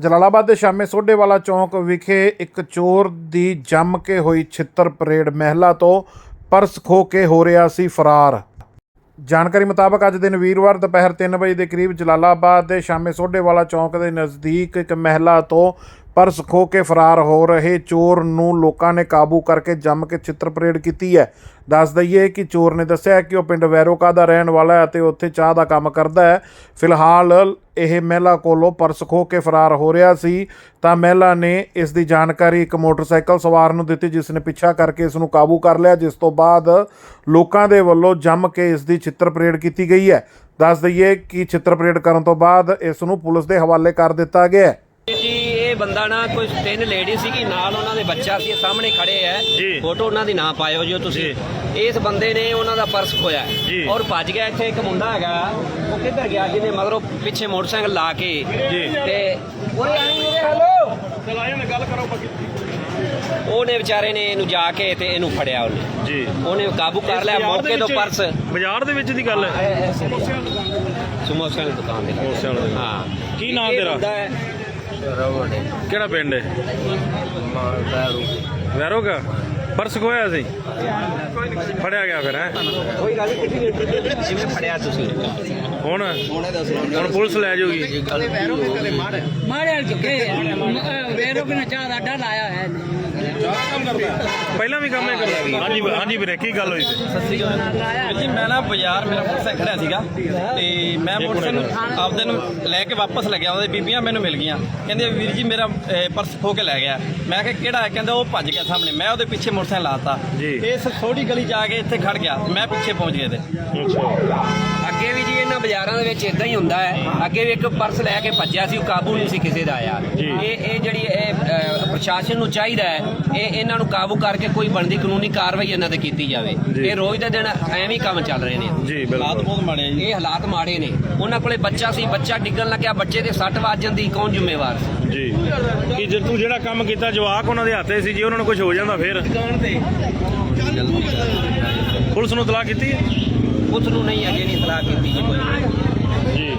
ਜਲਾਲਾਬਾਦ ਦੇ ਸ਼ਾਮੇ ਸੋਢੇਵਾਲਾ ਚੌਂਕ ਵਿਖੇ ਇੱਕ ਚੋਰ ਦੀ ਜੰਮ ਕੇ ਹੋਈ ਛਿੱਤਰ ਪਰੇਡ ਮਹਿਲਾ ਤੋਂ ਪਰਸ ਖੋ ਕੇ ਹੋ ਰਿਹਾ ਸੀ ਫਰਾਰ। ਜਾਣਕਾਰੀ ਮੁਤਾਬਕ ਅੱਜ ਦਿਨ ਵੀਰਵਾਰ ਦੁਪਹਿਰ 3 ਵਜੇ ਦੇ ਕਰੀਬ ਜਲਾਲਾਬਾਦ ਦੇ ਸ਼ਾਮੇ ਸੋਢੇਵਾਲਾ ਚੌਂਕ ਦੇ ਨਜ਼ਦੀਕ ਇੱਕ ਮਹਿਲਾ ਤੋਂ ਪਰਸ ਖੋ ਕੇ ਫਰਾਰ ਹੋ ਰਹੇ ਚੋਰ ਨੂੰ ਲੋਕਾਂ ਨੇ ਕਾਬੂ ਕਰਕੇ ਜੰਮ ਕੇ ਛਿੱਤਰ ਪਰੇਡ ਕੀਤੀ ਹੈ। ਦੱਸ ਦਈਏ ਕਿ ਚੋਰ ਨੇ ਦੱਸਿਆ ਕਿ ਉਹ ਪਿੰਡ ਵੈਰੋਕਾ ਦਾ ਰਹਿਣ ਵਾਲਾ ਹੈ ਅਤੇ ਉੱਥੇ ਚਾਹ ਦਾ ਕੰਮ ਕਰਦਾ ਹੈ। ਫਿਲਹਾਲ ਇਹ ਮਹਿਲਾ ਕੋਲੋਂ ਪਰਸ ਖੋ ਕੇ ਫਰਾਰ ਹੋ ਰਿਹਾ ਸੀ, ਤਾਂ ਮਹਿਲਾ ਨੇ ਇਸ ਦੀ ਜਾਣਕਾਰੀ ਇੱਕ ਮੋਟਰਸਾਈਕਲ ਸਵਾਰ ਨੂੰ ਦਿੱਤੀ, ਜਿਸ ਨੇ ਪਿੱਛਾ ਕਰਕੇ ਇਸ ਨੂੰ ਕਾਬੂ ਕਰ ਲਿਆ, ਜਿਸ ਤੋਂ ਬਾਅਦ ਲੋਕਾਂ ਦੇ ਵੱਲੋਂ ਜੰਮ ਕੇ ਇਸ ਦੀ ਛਿੱਤਰ ਪਰੇਡ ਕੀਤੀ ਗਈ ਹੈ। ਦੱਸ ਦਈਏ ਕਿ ਛਿੱਤਰ ਪਰੇਡ ਕਰਨ ਤੋਂ ਬਾਅਦ ਇਸ ਨੂੰ ਪੁਲਿਸ ਦੇ ਹਵਾਲੇ ਕਰ ਦਿੱਤਾ ਗਿਆ ਹੈ। ਬੰਦਾ ਨਾ ਕੋਈ ਤਿੰਨ ਲੇਡੀ ਸੀਗੀ ਨਾਲ ਉਹਨਾਂ ਦੇ ਬੱਚਾ ਸੀ ਸਾਹਮਣੇ ਖੜੇ। ਐ ਫੋਟੋ ਉਹਨਾਂ ਦੀ ਨਾ ਪਾਇਓ ਜੀ ਤੁਸੀਂ। ਇਸ ਬੰਦੇ ਨੇ ਉਹਨਾਂ ਦਾ ਪਰਸ ਖੋਇਆ। ਔਰ ਭੱਜ ਗਿਆ ਇੱਥੇ ਇੱਕ ਮੁੰਡਾ ਹੈਗਾ ਉਹ ਕਿੱਧਰ ਗਿਆ? ਜਿਹਨੇ ਮਗਰੋਂ ਪਿੱਛੇ ਮੋਟਰਸਾਈਕਲ ਲਾ ਕੇ। ਤੇ ਓਏ ਆਈ ਮੇਰੇ ਹੈਲੋ ਚਲਾਇਆ ਨਾ ਗੱਲ ਕਰੋ ਉਹਨੇ ਵਿਚਾਰੇ ਨੇ ਇਹਨੂੰ ਜਾ ਕੇ ਤੇ ਇਹਨੂੰ ਫੜਿਆ ਉਹਨੇ। ਜੀ। ਉਹਨੇ ਕਾਬੂ ਕਰ ਲਿਆ ਮੌਕੇ ਤੋਂ ਪਰਸ ਬਾਜ਼ਾਰ ਦੇ ਵਿੱਚ ਦੀ ਗੱਲ ਹੈ। ਸਮੋਸਿਆਂ ਦੀ ਦੁਕਾਨ। ਦੇ ਸਮੋਸਿਆਂ। ਹਾਂ। ਕੀ ਨਾਮ ਤੇਰਾ? ਕਿਹੜਾ ਪਿੰਡ ਹੈ? ਵੈਰੋਗਾ ਪਰਸ ਖੋਇਆ ਸੀ? ਫੜਿਆ ਗਿਆ ਫਿਰ ਹੈ? ਕੋਈ ਗੱਲ ਨਹੀਂ ਜਿਵੇਂ ਫੜਿਆ ਤੁਸੀਂ। ਹੁਣ? ਹੁਣ ਪੁਲਿਸ ਲੈ ਜਾਊਗੀ ਮਾੜੇ ਵਾਲ ਚੁੱਕੇ ਵੇਰੋ ਕਿ ਚਾਹ ਦਾ ਅੱਡਾ ਲਾਇਆ ਹੈ ਪਹਿਲਾਂ ਵੀ ਕੰਮ ਇਹ ਕਰਦਾ ਹਾਂਜੀ ਹਾਂਜੀ ਵੀਰੇ ਕੀ ਗੱਲ ਹੋਈ? ਸੀ ਜੀ ਮੈਂ ਨਾ ਬਾਜ਼ਾਰ ਮੇਰਾ ਮੋਟਰਸਾਈਕਲ ਖੜਿਆ ਸੀਗਾ ਤੇ ਮੈਂ ਮੋਟਰਸਾਈਕਲ ਆਪਦੇ ਨੂੰ ਲੈ ਕੇ ਵਾਪਸ ਲੱਗਿਆ ਉਹਦੇ ਬੀਬੀਆਂ ਮੈਨੂੰ ਮਿਲ ਗਈਆਂ। ਕਹਿੰਦੇ ਵੀਰ ਜੀ ਮੇਰਾ ਅਹ, ਪਰਸ ਖੋ ਕੇ ਲੈ ਗਿਆ। ਮੈਂ ਕਿਹਾ ਕਿਹੜਾ? ਹੈ ਕਹਿੰਦਾ ਉਹ ਭੱਜ ਗਿਆ ਸਾਹਮਣੇ। ਮੈਂ ਉਹਦੇ ਪਿੱਛੇ ਮੋਟਰਸਾਈਕਲ ਲਾਤਾ। ਜੀ। ਇਸ ਥੋੜੀ ਗਲੀ ਜਾ ਕੇ ਇੱਥੇ ਖੜ ਗਿਆ। ਮੈਂ ਪਿੱਛੇ ਪਹੁੰਚ ਗਿਆ ਤੇ ਅੱਗੇ ਵੀ ਜੀ ਇਹਨਾਂ ਬਾਜ਼ਾਰਾਂ ਦੇ ਵਿੱਚ ਇਦਾਂ ਹੀ ਹੁੰਦਾ ਹੈ। ਅੱਗੇ ਵੀ ਇੱਕ ਪਰਸ ਲੈ ਕੇ ਭੱਜਿਆ ਸੀ ਉਹ ਕਾਬੂ ਨਹੀਂ ਸੀ ਕਿਸੇ ਦਾ ਆਇਆ। ਜੀ। ਇਹ ਇਹ ਜਿਹੜੀ ਇਹ ਪ੍ਰਸ਼ਾਸਨ ਨੂੰ ਚਾਹੀਦਾ ਹੈ ਇਹ ਇਹਨਾਂ ਨੂੰ ਕਾਬੂ ਕਰਕੇ ਕੋਈ ਬਣਦੀ ਕਾਨੂੰਨੀ ਕਾਰਵਾਈ ਇਹਨਾਂ ਤੇ ਕੀਤੀ ਜਾਵੇ। ਇਹ ਰੋਜ਼ ਦੇ ਦਿਨ ਐਵੇਂ ਹੀ ਕੰਮ ਚੱਲ ਰਹੇ ਨੇ। ਜੀ ਹਾਲਾਤ ਬਿਲਕੁਲ ਬਹੁਤ ਮਾੜੇ ਜੀ। ਇਹ ਹਾਲਾਤ ਮਾੜੇ ਨੇ। ਉਹਨਾਂ ਕੋਲੇ ਬੱਚਾ ਸੀ ਬੱਚਾ ਡਿੱਗਣ ਲੱਗਿਆ ਬੱਚੇ ਦੇ ਸੱਟ ਵੱਜ ਜਾਂਦੀ ਕੌਣ ਜ਼ਿੰਮੇਵਾਰ ਸੀ? ਜੀ। ਕਿ ਜੇ ਤੂੰ ਜਿਹੜਾ ਕੰਮ ਕੀਤਾ ਜਵਾਕ ਉਹਨਾਂ ਦੇ ਹੱਥੇ ਸੀ ਜੀ ਉਹਨਾਂ ਨੂੰ ਕੁਝ ਹੋ ਜਾਂਦਾ ਫਿਰ? ਪੁਲਿਸ ਨੂੰ ਤਲਾਕ ਕੀਤੀ ਹੈ? ਉਸ ਨੂੰ ਨਹੀਂ ਅਜੇ ਨਹੀਂ ਇਤਲਾਹ ਕੀਤੀ ਜੀ ਕੋਈ। ਜੀ।